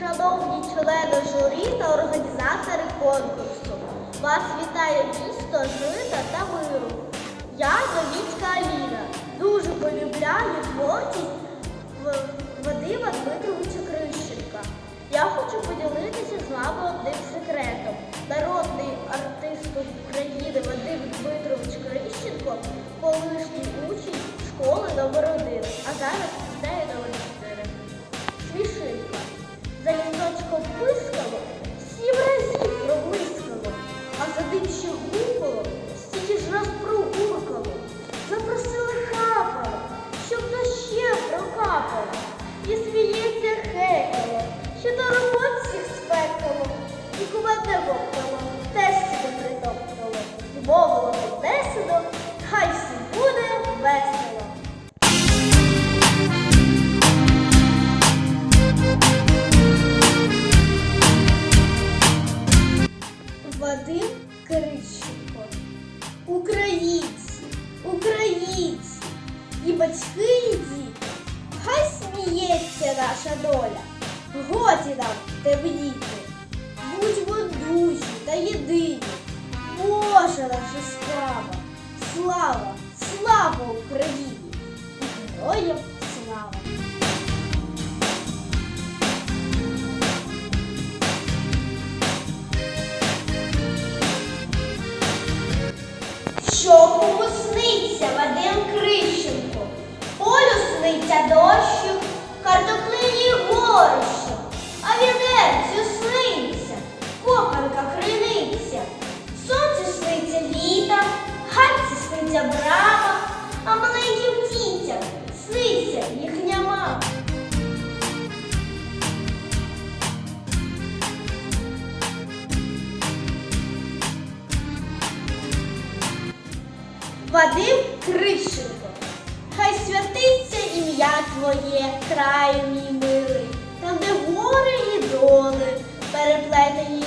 Шановні члени журі та організатори конкурсу, вас вітає місто Жита та миру. Я Новіцька Аліна. Дуже полюбляю творчість Вадима Дмитровича Крищенка. Я хочу поділитися з вами одним секретом. Народний артист України Вадим Дмитрович Крищенко, колишній учень школи номер 1 а зараз а гупало, стільки ж раз Українці, українці, і батьки, і діти. Хай сміється наша доля. Годі нам темніти. Будьмо дружні та єдині. Божа наша справа. Слава, слава Україні! Героям слава! Що кому сниться Вадим Крищенко? Полю сниться дощу, Вадим Крищенко. Хай святиться ім'я Твоє, краю мій милий, там, де гори і доли, переплетені